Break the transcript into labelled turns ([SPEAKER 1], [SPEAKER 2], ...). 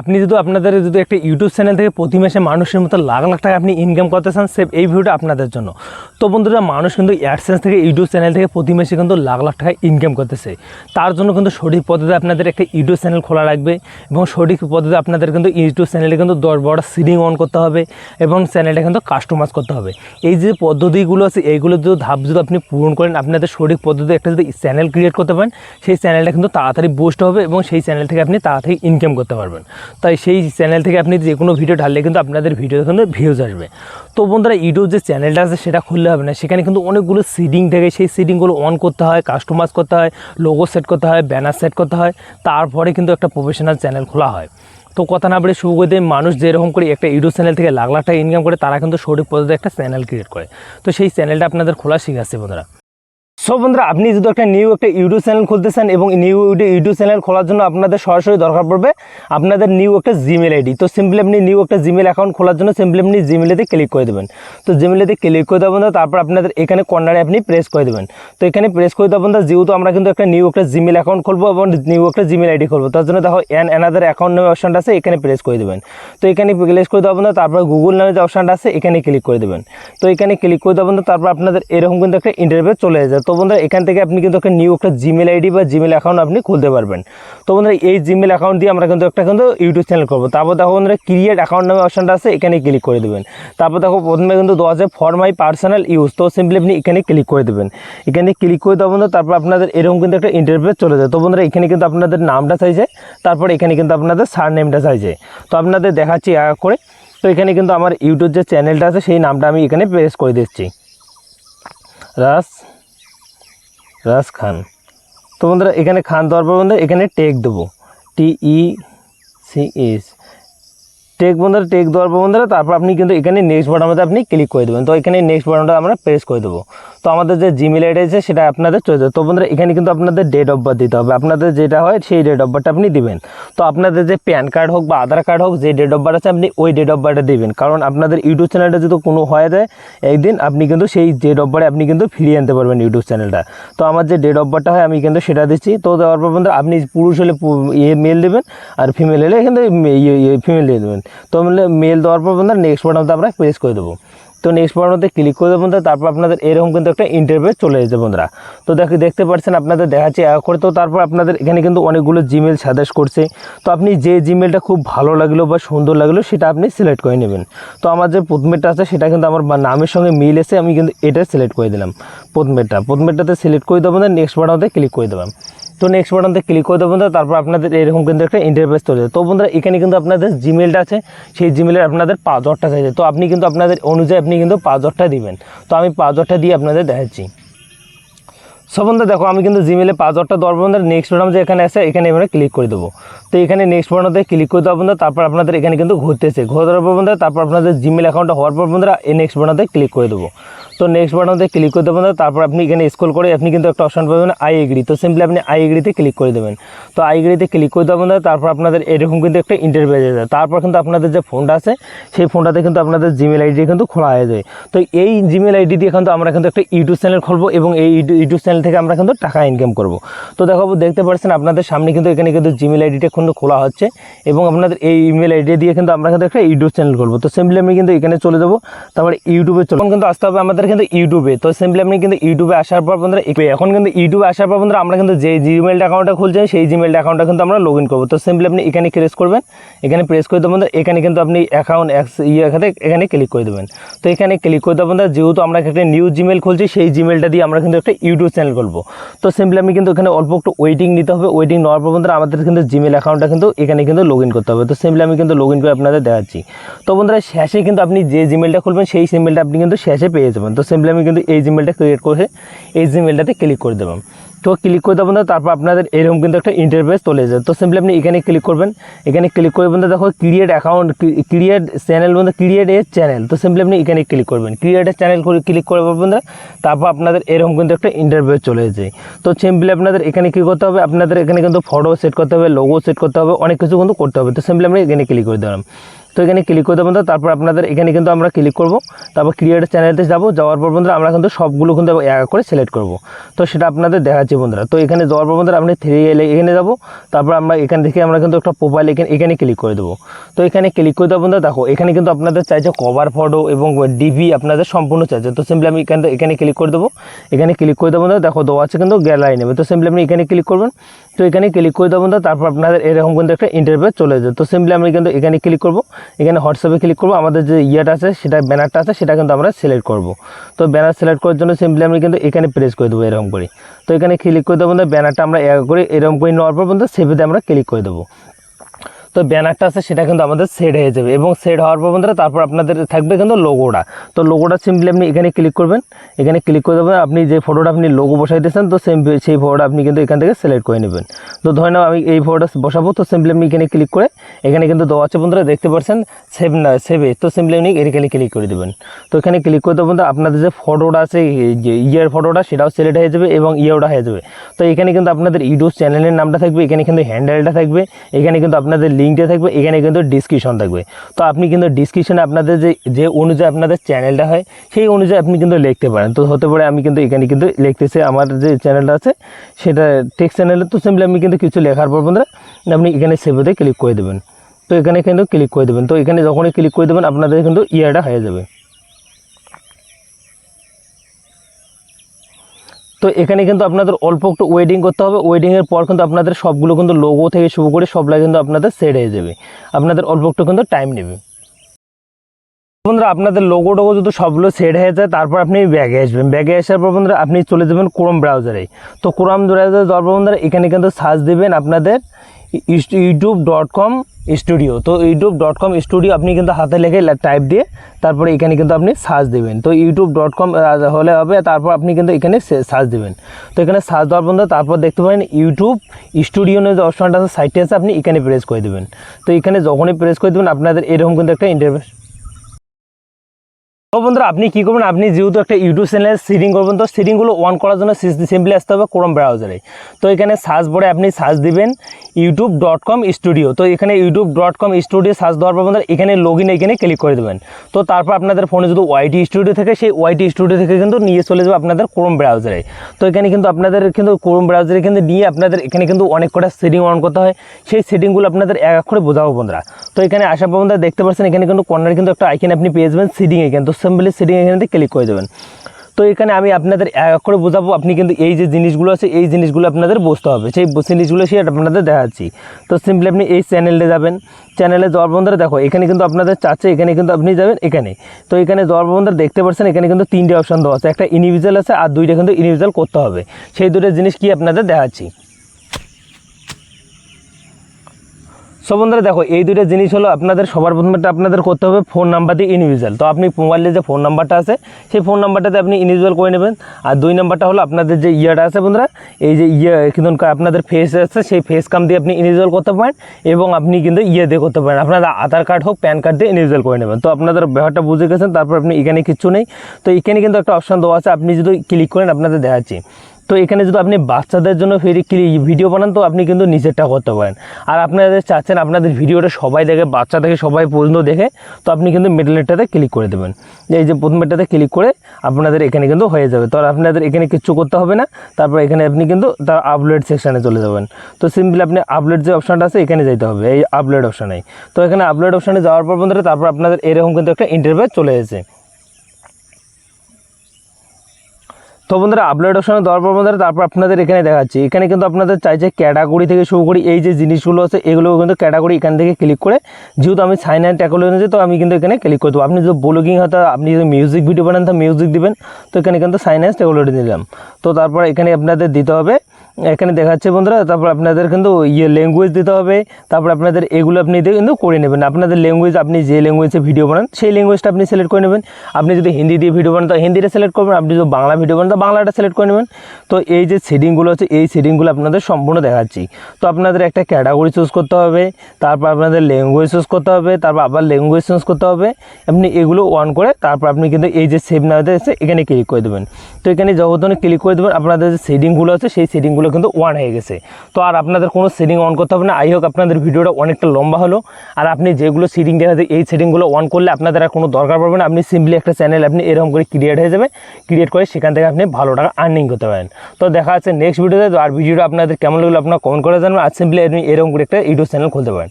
[SPEAKER 1] আপনি যদি আপনাদের যদি একটা ইউটিউব চ্যানেল থেকে প্রতি মাসে মানুষের মতো লাখ লাখ টাকা আপনি ইনকাম করতে চান সে এই ভিডিওটা আপনাদের জন্য। তো বন্ধুরা, মানুষ কিন্তু অ্যাডসেন্স থেকে, ইউটিউব চ্যানেল থেকে প্রতি মাসে কিন্তু লাখ লাখ টাকা ইনকাম করতেছে। তার জন্য কিন্তু সঠিক পদ্ধতি আপনাদের একটা ইউটিউব চ্যানেল খোলা রাখবে এবং সঠিক পদ্ধতি আপনাদের কিন্তু ইউটিউব চ্যানেলে কিন্তু দশ বড় সিডিং অন করতে হবে এবং চ্যানেলটা কিন্তু কাস্টমাইজ করতে হবে। এই যে পদ্ধতিগুলো আছে, এইগুলো যদি ধাপ যদি আপনি পূরণ করেন, আপনাদের সঠিক পদ্ধতি একটা যদি চ্যানেল ক্রিয়েট করতে পারেন, সেই চ্যানেলটা কিন্তু তাড়াতাড়ি বুস্ট হবে এবং সেই চ্যানেল থেকে আপনি তাড়াতাড়ি ইনকাম করতে পারবেন। তাই সেই চ্যানেল থেকে আপনি যে কোনো ভিডিও ঢাললে কিন্তু আপনাদের ভিডিও কিন্তু ভিউজ আসবে। তো বন্ধুরা, ইউটিউব যে চ্যানেলটা আছে, সেটা খুললে হবে না। সেখানে কিন্তু অনেকগুলো সিডিং থাকে। সেই সিডিংগুলো অন করতে হয় কাস্টমাইজ করতে হয় লোগো সেট করতে হয় ব্যানার সেট করতে হয়। তারপরে কিন্তু একটা প্রফেশনাল চ্যানেল খোলা হয়। তো কথা না বলে শুরু করে দিয়ে মানুষ যেরকম করে একটা ইউটিউব চ্যানেল থেকে লাখ লাখ টাকা ইনকাম করে, তারা কিন্তু সঠিক পদ্ধতিতে একটা চ্যানেল ক্রিয়েট করে। তো সেই চ্যানেলটা আপনাদের খোলা শিখাচ্ছে বন্ধুরা। সো বন্ধুরা, আপনি যদি একটা নিউ একটা ইউটিউব চ্যানেল খুলতে চান এবং নিউ ইউটিউব চ্যানেল খোলার জন্য আপনাদের সরাসরি দরকার পড়বে আপনাদের নিউ একটা জিমেল আইডি তো সিম্পলি আপনি নিউ একটা জিমেল অ্যাকাউন্ট খোলার জন্য সিম্পলি আপনি জিমেলেতে ক্লিক করে দেবেন। তো জিমেলেতে ক্লিক করে দেবেন তারপর আপনাদের এখানে কর্নারে আপনি প্রেস করে দেবেন। তো এখানে প্রেস করে দেবেন যেহেতু আমরা কিন্তু একটা নিউ একটা জিমেল অ্যাকাউন্ট খুলবো এবং নিউ একটা জিমেল আইডি খুলবো, তার জন্য দেখো অ্যান অ্যানাদার অ্যাকাউন্ট নামে অপশনটা আছে, এখানে প্রেস করে দেবেন। তো এখানে প্রেস করে দেবেন তারপর গুগল নামে যে অপশানটা আছে, এখানে ক্লিক করে দেবেন। তো এখানে ক্লিক করে দেবেন তারপর আপনাদের এরকম কিন্তু একটা ইন্টারভিউ চলে যায় তো বন্ধুরা, এখান থেকে আপনি কিন্তু একটা নিউ একটা জিমেল আইডি বা জিমেল অ্যাকাউন্ট আপনি খুলতে পারবেন। তো বন্ধুরা, এই জিমেল অ্যাকাউন্ট দিয়ে আমরা কিন্তু একটা কিন্তু ইউটিউব চ্যানেল করব। তারপর দেখো বন্ধুরা ক্রিয়েট অ্যাকাউন্ট নামে অপশনটা আছে, এখানে ক্লিক করে দেবেন। তারপর দেখো, প্রথমে কিন্তু দেওয়া আছে ফর মাই পার্সোনাল ইউজ তো সিম্পলি আপনি এখানে ক্লিক করে দেবেন। এখানে ক্লিক করে দেবো বন্ধু তারপর আপনাদের এরকম কিন্তু একটা ইন্টারভিউ চলে যায়। তো বন্ধুরা, এখানে কিন্তু আপনাদের নামটা চাইছে, তারপর এখানে কিন্তু আপনাদের সার নেমটা চাইছে। তো আপনাদের দেখাচ্ছি এক করে। তো এখানে কিন্তু আমার ইউটিউব যে চ্যানেলটা আছে, সেই নামটা আমি এখানে প্রেস করে দিচ্ছি। রাস রাস খান। তো বন্ধুরা, এখানে খান দেওয়ার পর বন্ধুরা, এখানে টেক দেবো। T E C S tick বন্ধুরা টেক দেওয়ার পর বন্ধুরা, তারপর আপনি কিন্তু এখানে নেক্সট বাটনটাতে আপনি ক্লিক করে দেবেন। তো এখানে নেক্সট বাটনটা আমরা প্রেস করে দেবো। তো আমাদের যে জিমেল আইডি আছে, সেটা আপনাদের চলে যাবে। তো বন্ধুরা, এখানে কিন্তু আপনাদের ডেট অফ বার্থ দিতে হবে। আপনাদের যেটা হয়, সেই ডেট অফ বার্থটা আপনি দিবেন। তো আপনাদের যে প্যান কার্ড হোক বা আধার কার্ড হোক, যে ডেট অফ বার্থ আছে, আপনি ওই ডেট অফ বার্থটা দিবেন। কারণ আপনাদের ইউটিউব চ্যানেলটা যদি কোনো হয়ে যায়, একদিন আপনি কিন্তু সেই ডেট অফ বার্থে আপনি কিন্তু ফিরিয়ে আনতে পারবেন ইউটিউব চ্যানেলটা তো আমার যে ডেট অফ বার্থটা হয়, আমি কিন্তু সেটা দিচ্ছি। তো দেওয়ার পর বন্ধুরা, আপনি পুরুষ হলে ইয়ে মেল দেবেন, আর ফিমেল হলে কিন্তু ফিমেল দিয়ে দেবেন। তো মেল দেওয়ার পর বন্ধুরা নেক্সট বাটনতে আমরা প্রেস করে দেবো। তো নেক্সট বাটনতে ক্লিক করে দেবেন তারপর আপনাদের এরকম কিন্তু একটা ইন্টারভিউ চলে যেতে বন্ধুরা। তো দেখে, দেখতে পাচ্ছেন আপনাদের দেখাচ্ছি করে, তো তারপর আপনাদের এখানে কিন্তু অনেকগুলো জিমেল সাজেস্ট করছে। তো আপনি যে জিমেলটা খুব ভালো লাগল বা সুন্দর লাগল, সেটা আপনি সিলেক্ট করে নেবেন। তো আমার যে প্রথমেরটা আছে, সেটা কিন্তু আমার নামের সঙ্গে মিল এসে আমি কিন্তু এটা সিলেক্ট করে দিলাম। প্রথমেরটা, প্রথমেরটাতে সিলেক্ট করে দেবো নেক্সট বাটনতে ক্লিক করে দেবেন তো নেক্সট বাটনতে ক্লিক করে দেবেন তারপর আপনাদের এরকম কিন্তু একটা ইন্টারফেস যায় তো বন্ধুরা, এখানে কিন্তু আপনাদের জিমেলটা আছে, সেই জিমেলের আপনাদের পাসওয়ার্ডটা চাইছে তো আপনি কিন্তু আপনাদের অনুযায়ী আপনি কিন্তু পাসওয়ার্ডটা দিবেন। তো আমি পাসওয়ার্ডটা দিয়ে আপনাদের দেখাচ্ছি। সব বন্ধু দেখো, আমি কিন্তু জিমেলে পাসওয়ার্ডটা দেওয়ার বন্ধু নেক্সট বাটন যে এখানে আছে, এখানে এবারে ক্লিক করে দেবো। তো এখানে নেক্সট বাটনতে ক্লিক করে দেওয়ার বন্ধু তারপর আপনাদের এখানে কিন্তু ঘুরতেছে। ঘোরার পর বন্ধু তারপর আপনাদের জিমেল অ্যাকাউন্টটা হওয়ার পর বন্ধুরা, এই নেক্সট বাটনতে ক্লিক করে দেবো। তো নেক্সট বাটনতে ক্লিক করে দেবেন তারপর আপনি এখানে স্কোল করে আপনি কিন্তু একটা অপশন পাবেন আই এগ্রি তো সিম্পলি আপনি আই এগ্রিতে ক্লিক করে দেবেন। তো আই এগ্রিতে ক্লিক করে দেবেন, তারপর আপনাদের এরকম কিন্তু একটা ইন্টারভিউ যায় তারপর কিন্তু আপনাদের যে ফোনটা আছে, সেই ফোনটাতে কিন্তু আপনাদের জিমেল আইডি কিন্তু খোলা হয়ে যায়। তো এই জিমেল আইডি দিয়ে কিন্তু আমরা কিন্তু একটা ইউটিউব চ্যানেল খুলবো এবং এই ইউটিউব চ্যানেল থেকে আমরা কিন্তু টাকা ইনকাম করব। তো দেখো, দেখতে পাচ্ছেন আপনাদের সামনে কিন্তু এখানে কিন্তু জিমেল আইডিটা কিন্তু খোলা হচ্ছে এবং আপনাদের এই ইমেল আইডি দিয়ে কিন্তু আমরা কিন্তু একটা ইউটিউব চ্যানেল করব তো সিম্পলি আমি কিন্তু এখানে চলে যাব, তারপরে ইউটিউবে চলে কিন্তু আসতে হবে আমাদের কিন্তু ইউটিউবে তো সিম্পলি আপনি কিন্তু ইউটিউবে আসার পর বন্ধুরা এখন কিন্তু ইউটিউবে আসার পর বন্ধুরা আমরা কিন্তু যে জিমেল অ্যাকাউন্টটা খুলছেন, সেই জিমেল অ্যাকাউন্টটা কিন্তু আমরা লগ ইন করব। তো সিম্পলি আপনি এখানে প্রেস করবেন, এখানে প্রেস করে দেবেন এখানে কিন্তু আপনি অ্যাকাউন্ট ইয়ে এখানে এখানে ক্লিক করে দেবেন। তো এখানে ক্লিক করে দেবেন যেহেতু আমরা একটা নিউ জিমেল খুলছি, সেই জিমেলটা দিয়ে আমরা কিন্তু একটা ইউটিউব চ্যানেল করব। তো সিম্পলি আমি কিন্তু এখানে অল্প একটু ওয়েটিং নিতে হবে। ওয়েটিং নেওয়ার পর বন্ধুরা, আমাদের কিন্তু জিমেল অ্যাকাউন্টটা কিন্তু এখানে কিন্তু লগ ইন করতে হবে। তো সিম্পলি আমি কিন্তু লগ ইন করে আপনাদের দেখাচ্ছি। তো বন্ধুরা, শেষে কিন্তু আপনি যে জিমেলটা খুলবেন, সেই জিমেলটা আপনি কিন্তু শেষে পেয়ে যাবেন। তো সিম্পলি আমি কিন্তু এই জিমেলটা ক্রিয়েট করে এই জিমেলটাতে ক্লিক করে দেবেন তো ক্লিক করে দেবেন তারপর আপনাদের এরকম কিন্তু একটা ইন্টারফেস চলে যায় তো সিম্পলি আপনি এখানে ক্লিক করবেন। এখানে ক্লিক করে বন্ধু দেখো ক্রিয়েট অ্যাকাউন্ট ক্রিয়েট চ্যানেল বন্ধু ক্রিয়েট এ চ্যানেল তো সিম্পলি আপনি এখানে ক্লিক করবেন। ক্রিয়েট এ চ্যানেল করে ক্লিক করে বন্ধুরা তারপর আপনাদের এরকম কিন্তু একটা ইন্টারভিউ চলে যায় তো সিম্পলি আপনাদের এখানে কী করতে হবে? আপনাদের এখানে কিন্তু ফটো সেট করতে হবে লোগো সেট করতে হবে, অনেক কিছু কিন্তু করতে হবে। তো সিম্পলি আপনি এখানে ক্লিক করে দিলাম। তো এখানে ক্লিক করে দেবেন তো তারপর আপনাদের এখানে কিন্তু আমরা ক্লিক করব। তারপর ক্রিয়েট চ্যানেলতে যাব। যাওয়ার পর বন্ধুরা, আমরা কিন্তু সবগুলো কিন্তু এক করে সিলেক্ট করব। তো সেটা আপনাদের দেখাচ্ছি বন্ধুরা। তো এখানে যাওয়ার পর বন্ধুরা আপনি থ্রি এলে এখানে যাব। তারপর আমরা এখান থেকে আমরা কিন্তু একটা প্রোফাইল এখানে এখানে ক্লিক করে দেবো। তো এখানে ক্লিক করে দেবো বন্ধুরা, দেখো, এখানে কিন্তু আপনাদের চাইছে কভার ফটো এবং ডিভি আপনাদের সম্পূর্ণ চাইছে তো সিম্পলি আমি এখানে এখানে ক্লিক করে দেবো। এখানে ক্লিক করে দেবো দেখো, দেওয়া আছে কিন্তু গ্যালারি নেবে তো সিম্পলি আপনি এখানে ক্লিক করবেন। তো এখানে ক্লিক করে দেবো তারপর আপনাদের এরকম কিন্তু একটা ইন্টারভিউ চলে যায় তো সিম্পলি আমি কিন্তু এখানে ক্লিক করব। এখানে হোয়াটসঅ্যাপে ক্লিক করব, আমাদের যে ইয়েটা আছে, সেটা ব্যানারটা আছে, সেটা কিন্তু আমরা সিলেক্ট করব। তো ব্যানার সিলেক্ট করার জন্য সিম্পলি আমি কিন্তু এখানে প্রেস করে দেবো এরকম করে। তো এখানে ক্লিক করে দেবো ব্যানারটা আমরা করে এরকম করে নেওয়ার পর বন্ধু সেভেতে আমরা ক্লিক করে দেবো। তো ব্যানারটা আছে, সেটা কিন্তু আমাদের সেট হয়ে যাবে। এবং সেট হওয়ার পর বন্ধুরা, তারপর আপনাদের থাকবে কিন্তু লোগোটা তো লোগোটা সিম্পলি আপনি এখানে ক্লিক করবেন। এখানে ক্লিক করে দেবেন, আপনি যে ফটোটা আপনি লোগো বসাই দিয়েছেন, তো সেম সেই ফটোটা আপনি কিন্তু এখান থেকে সিলেক্ট করে নেবেন। তো ধরে নাও আমি এই ফটোটা বসাবো, তো সিম্পলি আপনি এখানে ক্লিক করে এখানে কিন্তু দেওয়া আছে বন্ধুরা, দেখতে পাচ্ছেন সেভ না সেভে তো সিম্পলি আপনি এখানে ক্লিক করে দেবেন। তো এখানে ক্লিক করে দেবেন বন্ধুরা, আপনাদের যে ফটোটা আছে যে ইয়ের ফটোটা সেটাও সিলেক্ট হয়ে যাবে এবং ইয়েওটা হয়ে যাবে। তো এখানে কিন্তু আপনাদের ইউটিউব চ্যানেলের নামটা থাকবে, এখানে কিন্তু হ্যান্ডেলটা থাকবে, এখানে কিন্তু আপনাদের লিঙ্কটা থাকবে, এখানে কিন্তু ডিসক্রিপশন থাকবে। তো আপনি কিন্তু ডিসক্রিপশনে আপনাদের যে যে অনুযায়ী আপনাদের চ্যানেলটা হয়, সেই অনুযায়ী আপনি কিন্তু লিখতে পারেন। তো হতে পারে আমি কিন্তু এখানে কিন্তু লিখতেছি, আমার যে চ্যানেলটা আছে, সেটা টেক্সট চ্যানেলে তো সিম্পলি আমি কিন্তু কিছু লেখার পর বন্ধুরা, আপনি এখানে সেভেতে ক্লিক করে দেবেন। তো এখানে কিন্তু ক্লিক করে দেবেন। তো এখানে যখনই ক্লিক করে দেবেন, আপনাদের কিন্তু ইয়ারটা হয়ে যাবে। তো এখানে কিন্তু আপনাদের অল্প একটু ওয়েডিং করতে হবে। ওয়েডিংয়ের পর কিন্তু আপনাদের সবগুলো কিন্তু লোগো থেকে শুরু করে সবগুলো কিন্তু আপনাদের সেট হয়ে যাবে। আপনাদের অল্প একটু কিন্তু টাইম নেবে। বন্ধুরা, আপনাদের লোগো টোগো যদি সবগুলো সেট হয়ে যায়, তারপর আপনি ব্যাগে আসবেন। ব্যাগে আসার পর বন্ধুরা, আপনি চলে যাবেন ক্রোম ব্রাউজারে তো ক্রোম ব্রাউজারে যাওয়ার পর বন্ধুরা, এখানে কিন্তু সার্চ দেবেন আপনাদের ইউটিউব ডট কম স্টুডিও। তো ইউটিউব ডট কম স্টুডিও আপনি কিন্তু হাতে লেখে টাইপ দিয়ে তারপরে এখানে কিন্তু আপনি সার্চ দেবেন। তো ইউটিউব ডট কম হলে হবে, তারপর আপনি কিন্তু এখানে সার্চ দেবেন। তো এখানে সার্চ দেওয়ার বন্ধু তারপর দেখতে পাবেন ইউটিউব স্টুডিও যে অপশনটা আছে সাইটে আছে, আপনি এখানে প্রেস করে দেবেন। তো এখানে যখনই প্রেস করে দেবেন, আপনাদের এরকম কিন্তু একটা ইন্টারভেস তো বন্ধুরা, আপনি কী করবেন? আপনি যেহেতু একটা ইউটিউব চ্যানেলের সিডিং করবেন, তো সিডিংগুলো অন করার জন্য সিম্পলি আসতে হবে ক্রোম ব্রাউজারে তো এখানে সার্চ বলে আপনি সার্চ দিবেন ইউটিউব ডট কম স্টুডিও তো এখানে YouTube dot com studio search দেওয়ার পর বন্ধুরা, এখানে লগ ইন এখানে ক্লিক করে দেবেন। তো তারপর আপনাদের ফোনে যদি ওয়াইটি স্টুডিও থাকে, সেই ওয়াইটি স্টুডিও থেকে কিন্তু নিয়ে চলে যাবে আপনাদের ক্রোম ব্রাউজারে তো এখানে কিন্তু আপনাদের কিন্তু ক্রোম ব্রাউজারে কিন্তু নিয়ে আপনাদের এখানে কিন্তু অনেক কটা সেটিং অন করতে হয়। সেই সেটিংগুলো আপনাদের এক এক করে বোঝাবো বন্ধুরা। তো এখানে আসার পর বন্ধুরা, দেখতে পাচ্ছেন এখানে কিন্তু কর্নার কিন্তু একটা আইকেন আপনি পেয়ে যাবেন সিডিং এখানে তো সিম্পলি সিডিং এখানে ক্লিক করে দেবেন। তো এখানে আমি আপনাদের এক করে বোঝাবো, আপনি কিন্তু এই যে জিনিসগুলো আছে, এই জিনিসগুলো আপনাদের বসতে হবে। সেই জিনিসগুলো সে আপনাদের দেখাচ্ছি। তো সিম্পলি আপনি এই চ্যানেলে যাবেন। চ্যানেলে জলবন্ধরে দেখো, এখানে কিন্তু আপনাদের চাচ্ছে, এখানে কিন্তু আপনি যাবেন, এখানে। তো এখানে বন্ধুরা দেখতে পাচ্ছেন, এখানে কিন্তু তিনটে অপশান দেওয়া আছে। একটা ইনিভিজুয়াল আছে আর দুইটা কিন্তু ইনিভিজুয়াল করতে হবে। সেই দুটো জিনিস কি আপনাদের দেখাচ্ছি। সো বন্ধুরা, দেখো, এই দুটো জিনিস হলো আপনাদের, সবার প্রথমে আপনাদের করতে হবে ফোন নাম্বার দিয়ে ইন্ডিভিজুয়াল তো আপনি মোবাইলে যে ফোন নাম্বারটা আছে, সেই ফোন নাম্বারটাতে আপনি ইন্ডিভিজুয়াল করে নেবেন। আর দুই নাম্বারটা হলো আপনাদের যে ইয়েটা আছে বন্ধুরা, এই যে ইয়ে কিন্তু আপনাদের ফেস আছে, সেই ফেস কাম দিয়ে আপনি ইন্ডিভিজুয়াল করতে পারেন, এবং আপনি কিন্তু ইয়ে দিয়ে করতে পারেন। আপনাদের আধার কার্ড হোক প্যান কার্ড দিয়ে ইন্ডিভিজুয়াল করে নেবেন। তো আপনাদের ব্যাপারটা বুঝে গেছেন, তারপর আপনি এখানে কিচ্ছু নেই। তো এখানে কিন্তু একটা অপশান দেওয়া আছে, আপনি যদি ক্লিক করেন, আপনাদের দেখাচ্ছি। তো এখানে যদি আপনি বাচ্চাদের জন্য ভিডিও বানান, তো আপনি কিন্তু নিজেরটা করতে পারেন। আর আপনাদের চাচ্ছেন আপনাদের ভিডিওটা সবাই দেখে, বাচ্চা থেকে সবাই পর্যন্ত দেখে, তো আপনি কিন্তু মিডলেরটাতে ক্লিক করে দেবেন। এই যে প্রথমেরটাতে ক্লিক করে আপনাদের এখানে কিন্তু হয়ে যাবে। তো আপনাদের এখানে কিচ্ছু করতে হবে না। তারপর এখানে আপনি কিন্তু তার আপলোড সেকশানে চলে যাবেন। তো সিম্পলি আপনি আপলোড যে অপশানটা আছে, এখানে যেতে হবে। এই আপলোড অপশানে তো এখানে আপলোড অপশানে যাওয়ার পর তারপর আপনাদের এরকম কিন্তু একটা ইন্টারভিউ চলে এসেছে। তো বন্ধুরা আপলোড অপশানে দেওয়ার পর বন্ধুরা, তারপর আপনাদের এখানে দেখাচ্ছি। এখানে কিন্তু আপনাদের চাইছে ক্যাটাগরি থেকে শুরু করি এই যে জিনিসগুলো আছে এগুলো কিন্তু ক্যাটাগরি এখান থেকে ক্লিক করে, যেহেতু আমি সাইন অ্যান্ড ট্যাকল এনেছি, তো আমি কিন্তু এখানে ক্লিক করতে আপনি যদি ব্লগিং হয়তো আপনি যদি মিউজিক ভিডিও বানান, তো মিউজিক দিবেন। তো এখানে কিন্তু সাইন অ্যান্ড ট্যাকোলজি দিলাম তো তারপর এখানে আপনাদের দিতে হবে এখানে দেখাচ্ছে বন্ধুরা, তারপর আপনাদের কিন্তু ইয়ে ল্যাঙ্গুয়েজ দিতে হবে, তারপর আপনাদের এগুলো আপনি কিন্তু করে নেবেন। আপনাদের ল্যাঙ্গুয়েজ আপনি যে ল্যাঙ্গুয়েজে ভিডিও বানান, সেই ল্যাঙ্গুয়েজটা আপনি সিলেক্ট করে নেবেন। আপনি যদি হিন্দি দিয়ে ভিডিও বানান, তো হিন্দিটা সিলেক্ট করবেন। আপনি যদি বাংলা ভিডিও বানান, তো বাংলাটা সিলেক্ট করে নেবেন। তো এই যে সেটিংগুলো আছে, এই সেটিংগুলো আপনাদের সম্পূর্ণ দেখাচ্ছি। তো আপনাদের একটা ক্যাটাগরি চুজ করতে হবে, তারপর আপনাদের ল্যাঙ্গুয়েজ চুজ করতে হবে, তারপর আবার ল্যাঙ্গুয়েজ চুজ করতে হবে। আপনি এগুলো অন করে তারপর আপনি কিন্তু এই যে সেভ না এখানে ক্লিক করে দেবেন। তো এখানে যখন ক্লিক করে দেবেন, আপনাদের যে সেটিংগুলো আছে, সেই সেটিংগুলো সেটিংগুলো কিন্তু ওয়ান হয়ে গেছে। তো আর আপনাদের কোনো সেটিং অন করতে হবে না। আই হোক আপনাদের ভিডিওটা অনেকটা লম্বা হলো। আর আপনি যেগুলো সেটিং দেখাতে এই সেটিংগুলো অন করলে আপনাদের আর কোনো দরকার পড়বে না। আপনি সিম্পলি একটা চ্যানেল আপনি এরকম করে ক্রিয়েট হয়ে যাবে। ক্রিয়েট করে সেখান থেকে আপনি ভালো টাকা আর্নিং করতে পারেন। তো দেখা যাচ্ছে নেক্সট ভিডিওতে আর ভিডিওটা আপনাদের কেমন লাগল, আপনার কমেন্ট করে জানবেন। আর সিম্পলি আপনি এরকম করে একটা ইউটিউব চ্যানেল খুলতে পারেন।